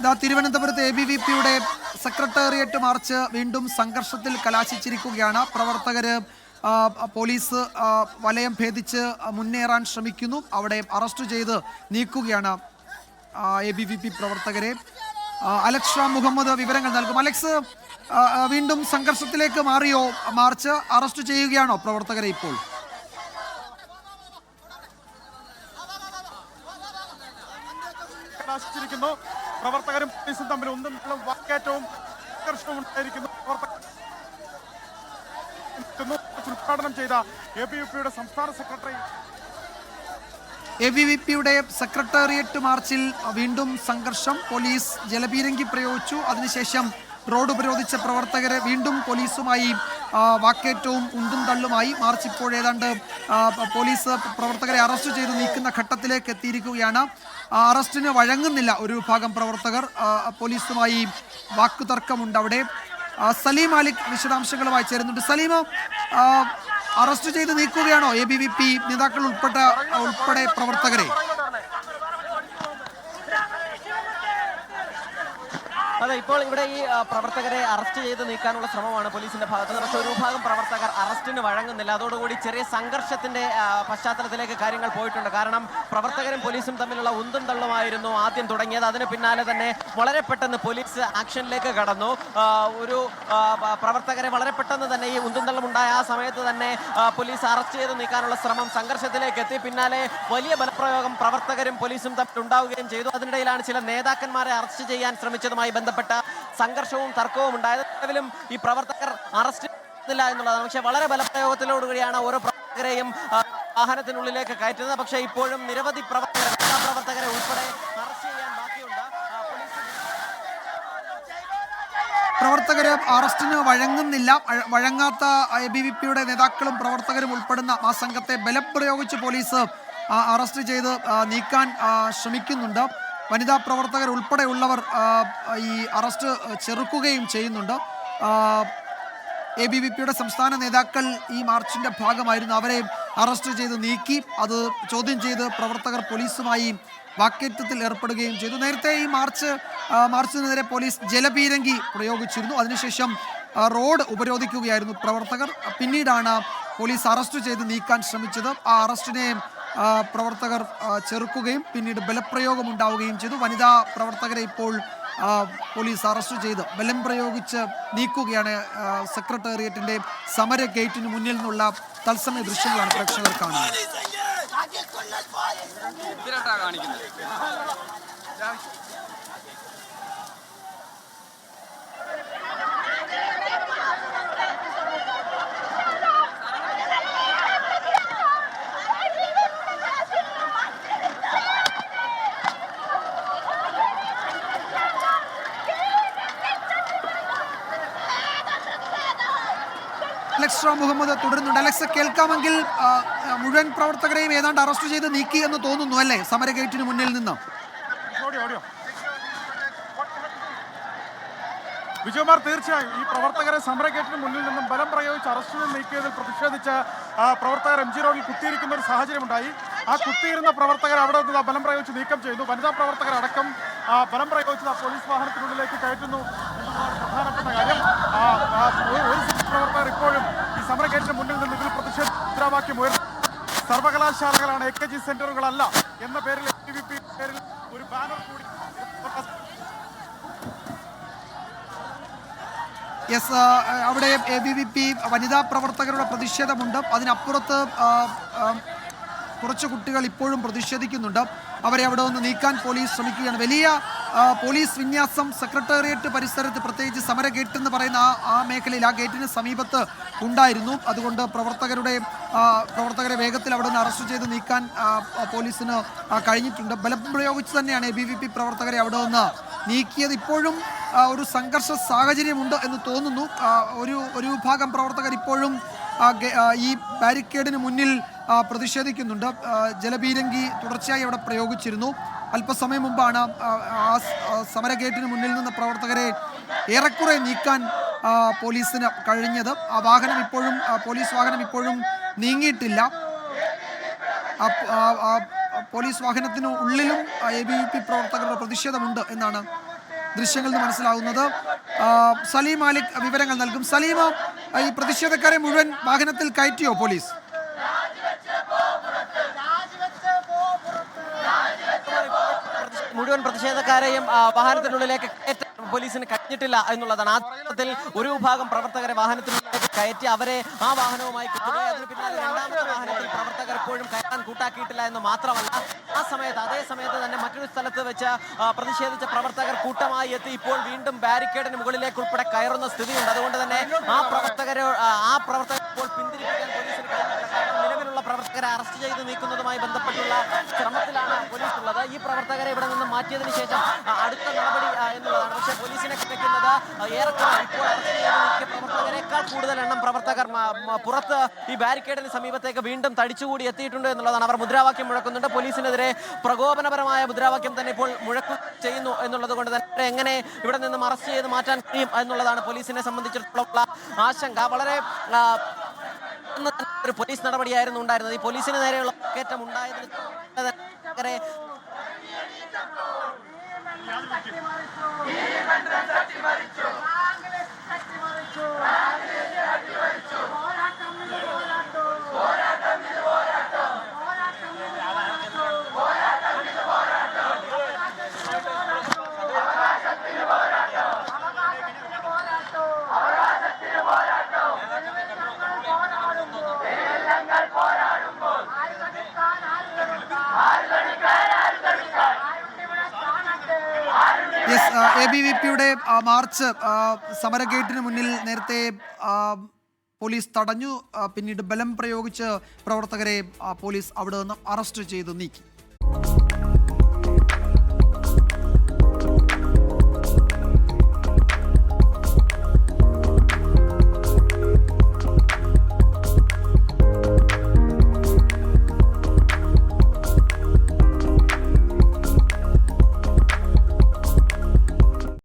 ഇതാ തിരുവനന്തപുരത്ത് A B V പിയുടെ സെക്രട്ടേറിയറ്റ് മാർച്ച് വീണ്ടും സംഘർഷത്തിൽ കലാശിച്ചിരിക്കുകയാണ്. പ്രവർത്തകര് ആ, പോലീസ് വലയം ഭേദിച്ച് മുന്നേറാൻ ശ്രമിക്കുന്നു. അവിടെ അറസ്റ്റ് ചെയ്ത് നീക്കുകയാണ് എ ബി വി പി പ്രവർത്തകരെ. അലക്സ് ഷാ മുഹമ്മദ് വിവരങ്ങൾ നൽകും. അലക്സ് വീണ്ടും സംഘർഷത്തിലേക്ക് മാറിയോ? മാർച്ച് അറസ്റ്റ് ചെയ്യുകയാണോ പ്രവർത്തകരെ ഇപ്പോൾ? കലാശിച്ചിരിക്കുന്നു. പ്രവർത്തകരും പോലീസും തമ്മിൽ ഒന്നും വാക്കേറ്റവും സംഘർഷവും ഉണ്ടായിരിക്കുന്നു. ഉദ്ഘാടനം ചെയ്ത എ പി യു പിയുടെ സംസ്ഥാന സെക്രട്ടറി എ വി വി പിയുടെ സെക്രട്ടേറിയറ്റ് മാർച്ചിൽ വീണ്ടും സംഘർഷം. പോലീസ് ജലപീരങ്കി പ്രയോഗിച്ചു. അതിനുശേഷം റോഡ് ഉപരോധിച്ച പ്രവർത്തകരെ വീണ്ടും പോലീസുമായി വാക്കേറ്റവും ഉന്തും തള്ളുമായി മാർച്ച് ഇപ്പോഴേതാണ്ട് പോലീസ് പ്രവർത്തകരെ അറസ്റ്റ് ചെയ്ത് നീക്കുന്ന ഘട്ടത്തിലേക്ക് എത്തിയിരിക്കുകയാണ്. അറസ്റ്റിന് വഴങ്ങുന്നില്ല ഒരു വിഭാഗം പ്രവർത്തകർ. പോലീസുമായി വാക്കുതർക്കമുണ്ട് അവിടെ. സലീം മാലിക് വിശദാംശങ്ങളുമായി ചേരുന്നുണ്ട്. സലീം അറസ്റ്റ് ചെയ്ത് നീക്കുകയാണോ? എ ബി വി പി നേതാക്കൾ ഉൾപ്പെട്ട ഉൾപ്പെടെ പ്രവർത്തകരെ? അതെ ഇപ്പോൾ ഇവിടെ ഈ പ്രവർത്തകരെ അറസ്റ്റ് ചെയ്ത് നീക്കാനുള്ള ശ്രമമാണ് പോലീസിന്റെ ഭാഗത്ത് പക്ഷേ ഒരു വിഭാഗം പ്രവർത്തകർ അറസ്റ്റിന് വഴങ്ങുന്നില്ല. അതോടുകൂടി ചെറിയ സംഘർഷത്തിന്റെ പശ്ചാത്തലത്തിലേക്ക് കാര്യങ്ങൾ പോയിട്ടുണ്ട്. കാരണം പ്രവർത്തകരും പോലീസും തമ്മിലുള്ള ഉന്തും തള്ളുമായിരുന്നു ആദ്യം തുടങ്ങിയത്. അതിന് പിന്നാലെ തന്നെ വളരെ പെട്ടെന്ന് പോലീസ് ആക്ഷനിലേക്ക് കടന്നു. ഒരു പ്രവർത്തകരെ വളരെ പെട്ടെന്ന് തന്നെ ഈ ഉന്തും തള്ളും ഉണ്ടായ ആ സമയത്ത് തന്നെ പോലീസ് അറസ്റ്റ് ചെയ്ത് നീക്കാനുള്ള ശ്രമം സംഘർഷത്തിലേക്ക് എത്തി. പിന്നാലെ വലിയ ബലപ്രയോഗം പ്രവർത്തകരും പോലീസും തമ്മിൽ ഉണ്ടാവുകയും ചെയ്തു. അതിനിടയിലാണ് ചില നേതാക്കന്മാരെ അറസ്റ്റ് ചെയ്യാൻ ശ്രമിച്ചതുമായി ബന്ധപ്പെട്ട സംഘർഷവും തർക്കവും ഉണ്ടായത്. നിലവിലും ഈ പ്രവർത്തകർ അറസ്റ്റ് ില്ല എന്നുള്ളതാണ്. പക്ഷേ വളരെ ബലപ്രയോഗത്തിലോടുകൂടിയാണ് ഓരോ പ്രവർത്തകരെയും വാഹനത്തിനുള്ളിലേക്ക് കയറ്റുന്നത്. പക്ഷേ ഇപ്പോഴും നിരവധി പ്രവർത്തകർ പ്രവർത്തകരെ ഉൾപ്പെടെ അറസ്റ്റ് ചെയ്യാൻ ബാക്കിയുണ്ട് ആ, പോലീസ് പ്രവർത്തകര് അറസ്റ്റിന് വഴങ്ങുന്നില്ല. വഴങ്ങാത്ത എ ബി വി പിയുടെ നേതാക്കളും പ്രവർത്തകരും ഉൾപ്പെടുന്ന ആ സംഘത്തെ ബലപ്രയോഗിച്ച് പോലീസ് അറസ്റ്റ് ചെയ്ത് നീക്കാൻ ശ്രമിക്കുന്നുണ്ട്. വനിതാ പ്രവർത്തകർ ഉൾപ്പെടെയുള്ളവർ ഈ അറസ്റ്റ് ചെറുക്കുകയും ചെയ്യുന്നുണ്ട്. എ ബി വി പിയുടെ സംസ്ഥാന നേതാക്കൾ ഈ മാർച്ചിന്റെ ഭാഗമായിരുന്നു അവരെ അറസ്റ്റ് ചെയ്ത് നീക്കി. അത് ചോദ്യം ചെയ്ത് പ്രവർത്തകർ പോലീസുമായി വാക്കേറ്റത്തിൽ ഏർപ്പെടുകയും ചെയ്തു. നേരത്തെ ഈ മാർച്ച് മാർച്ചിനെതിരെ പോലീസ് ജലപീരങ്കി പ്രയോഗിച്ചിരുന്നു. അതിനുശേഷം റോഡ് ഉപരോധിക്കുകയായിരുന്നു പ്രവർത്തകർ. പിന്നീടാണ് പോലീസ് അറസ്റ്റ് ചെയ്ത് നീക്കാൻ ശ്രമിച്ചത്. ആ അറസ്റ്റിനെ പ്രവർത്തകർ ചെറുക്കുകയും പിന്നീട് ബലപ്രയോഗം ഉണ്ടാവുകയും ചെയ്തു. വനിതാ പ്രവർത്തകരെ ഇപ്പോൾ പോലീസ് അറസ്റ്റ് ചെയ്ത് ബലം പ്രയോഗിച്ച് നീക്കുകയാണ് സെക്രട്ടേറിയറ്റിന്റെ സെക്രട്ടേറിയറ്റിന്റെ സമര ഗേറ്റിന് മുന്നിൽ നിന്നുള്ള തത്സമയ ദൃശ്യങ്ങളാണ് പ്രേക്ഷകർ കാണുന്നത്. മുഹമ്മദ് തുടരുന്നുണ്ട്. അലക്സ് കേൾക്കാമെങ്കിൽ മുഴുവൻ പ്രവർത്തകരെയും ഏതാണ്ട് അറസ്റ്റ് ചെയ്ത് നീക്കി എന്ന് തോന്നുന്നു അല്ലേ? സമരഗേറ്റിന് മുന്നിൽ നിന്ന്. ഓടിയോ ഓടിയോ. വിജയകുമാർ തീർച്ചയായും ഈ പ്രവർത്തകരെ സമരഗേറ്റിന് മുന്നിൽ നിന്നും ബലം പ്രയോഗിച്ച് അറസ്റ്റിന് നീക്കിയതിൽ പ്രതിഷേധിച്ച് പ്രവർത്തകർ എം ജി റോഡിൽ കുത്തിയിരിക്കുന്ന ഒരു സാഹചര്യമുണ്ടായി. ആ കുത്തിയിരുന്ന പ്രവർത്തകർ അവിടെ നിന്ന് ബലം പ്രയോഗിച്ച് നീക്കം ചെയ്യുന്നു വനിതാ ആ, ബലം പ്രയോഗിച്ച് ആ പോലീസ് വാഹനത്തിനുള്ളിലേക്ക് കയറ്റുന്നു. കാര്യം. പ്രവർത്തകർ ഇപ്പോഴും ഈ സമരഗേറ്റിന് മുന്നിൽ നിന്ന് ഇതിൽ പ്രതിഷേധ പ്രതിഷേധവാക്യം ഉയർന്നു സർവകലാശാലകളാണ് എ കെ ജി സെന്ററുകളല്ല എന്ന പേരിൽ എ വി പി പേരിൽ ഒരു ബാനർ കൂടി. യെസ് അവിടെ എ ബി വി പി വനിതാ പ്രവർത്തകരുടെ പ്രതിഷേധമുണ്ട്. അതിനപ്പുറത്ത് കുറച്ച് കുട്ടികൾ ഇപ്പോഴും പ്രതിഷേധിക്കുന്നുണ്ട്. അവരെ അവിടെ നിന്ന് നീക്കാൻ പോലീസ് ശ്രമിക്കുകയാണ്. വലിയ പോലീസ് വിന്യാസം സെക്രട്ടേറിയറ്റ് പരിസരത്ത് പ്രത്യേകിച്ച് സമര ഗേറ്റ് എന്ന് പറയുന്ന ആ ആ മേഖലയിൽ ആ ഗേറ്റിന് സമീപത്ത് ഉണ്ടായിരുന്നു. അതുകൊണ്ട് പ്രവർത്തകരുടെ പ്രവർത്തകരെ വേഗത്തിൽ അവിടെ നിന്ന് അറസ്റ്റ് ചെയ്ത് നീക്കാൻ പോലീസിന് കഴിഞ്ഞിട്ടുണ്ട്. ബലം പ്രയോഗിച്ച് തന്നെയാണ് എ ബി വി പി പ്രവർത്തകരെ അവിടെ നിന്ന് നീക്കിയത്. ഇപ്പോഴും ഒരു സംഘർഷ സാഹചര്യമുണ്ട് എന്ന് തോന്നുന്നു. ഒരു ഒരു വിഭാഗം പ്രവർത്തകർ ഇപ്പോഴും ഈ ബാരിക്കേഡിന് മുന്നിൽ പ്രതിഷേധിക്കുന്നുണ്ട്. ജലബീരങ്കി തുടർച്ചയായി അവിടെ പ്രയോഗിച്ചിരുന്നു അല്പസമയം മുമ്പാണ് ആ, സമരഗേറ്റിന് സമര ഗേറ്റിന് മുന്നിൽ നിന്ന് പ്രവർത്തകരെ ഏറെക്കുറെ നീക്കാൻ പോലീസിന് കഴിഞ്ഞത്. ആ വാഹനം ഇപ്പോഴും പോലീസ് വാഹനം ഇപ്പോഴും നീങ്ങിയിട്ടില്ല. പോലീസ് വാഹനത്തിന് ഉള്ളിലും എ ബി പി പ്രവർത്തകരുടെ പ്രതിഷേധമുണ്ട് എന്നാണ് ദൃശ്യങ്ങളിൽ നിന്ന് മനസ്സിലാകുന്നത് സലീം മാലിക് വിവരങ്ങൾ നൽകും. സലീമ ഈ പ്രതിഷേധക്കാരെ മുഴുവൻ വാഹനത്തിൽ കയറ്റിയോ പോലീസ്? മുഴുവൻ പ്രതിഷേധക്കാരെയും വാഹനത്തിനുള്ളിലേക്ക് കയറ്റാൻ പോലീസിന് കഴിഞ്ഞിട്ടില്ല എന്നുള്ളതാണ്. ആ ഘട്ടത്തിൽ ഒരു വിഭാഗം പ്രവർത്തകരെ വാഹനത്തിനുള്ളിലേക്ക് കയറ്റി. അവരെ ആ വാഹനവുമായി കൊണ്ടുപോയി. അതിന് പിന്നാലെ രണ്ടാമത്തെ വാഹനത്തിൽ പ്രവർത്തകർ എപ്പോഴും കയറാൻ കൂട്ടാക്കിയിട്ടില്ല എന്ന് മാത്രമല്ല ആ സമയത്ത് അതേ സമയത്ത് തന്നെ മറ്റൊരു സ്ഥലത്ത് വെച്ച് പ്രതിഷേധിച്ച പ്രവർത്തകർ കൂട്ടമായി എത്തി. ഇപ്പോൾ വീണ്ടും ബാരിക്കേഡിന് മുകളിലേക്ക് ഉൾപ്പെടെ കയറുന്ന സ്ഥിതിയുണ്ട്. അതുകൊണ്ട് തന്നെ ആ പ്രവർത്തകരെ ആ, പ്രവർത്തകർ ഇപ്പോൾ പിന്തിരിപ്പിക്കാൻ പോലീസിന് നിലവിലുള്ള പ്രവർത്തകരെ അറസ്റ്റ് ചെയ്ത് നീക്കുന്നതുമായി ബന്ധപ്പെട്ടുള്ള ശ്രമത്തിലാണ് ഉള്ളത്. ഈ പ്രവർത്തകരെ ഇവിടെ നിന്ന് മാറ്റിയതിനു ശേഷം അടുത്ത നടപടി എന്നുള്ളതാണ്. പക്ഷേ പോലീസിനെ കിടക്കുന്നത് ഏറെക്കുറെ ഇപ്പോൾ പ്രവർത്തകരെക്കാൾ കൂടുതൽ എണ്ണം പ്രവർത്തകർ പുറത്ത് ഈ ബാരിക്കേഡിന് സമീപത്തേക്ക് വീണ്ടും തടിച്ചുകൂടി എത്തിയിട്ടുണ്ട് എന്നുള്ളതാണ്. അവർ മുദ്രാവാക്യം മുഴക്കുന്നുണ്ട്. പോലീസിനെതിരെ പ്രകോപനപരമായ മുദ്രാവാക്യം തന്നെ ഇപ്പോൾ മുഴക്കു ചെയ്യുന്നു എന്നുള്ളത് കൊണ്ട് തന്നെ എങ്ങനെ ഇവിടെ നിന്ന് അറസ്റ്റ് ചെയ്ത് മാറ്റാൻ കഴിയും എന്നുള്ളതാണ് പോലീസിനെ സംബന്ധിച്ചിടത്തോളം ആശങ്ക. വളരെ ഒരു പോലീസ് നടപടിയായിരുന്നു ഉണ്ടായിരുന്നത്. ഈ പോലീസിന് നേരെയുള്ള കയറ്റം ഉണ്ടായതിന് തന്നെ യെസ് എ ബി വി പിയുടെ മാർച്ച് സമരഗേറ്റിന് മുന്നിൽ നേരത്തെ പോലീസ് തടഞ്ഞു. പിന്നീട് ബലം പ്രയോഗിച്ച് പ്രവർത്തകരെ പോലീസ് അവിടെ നിന്ന് അറസ്റ്റ് ചെയ്ത് നീക്കി.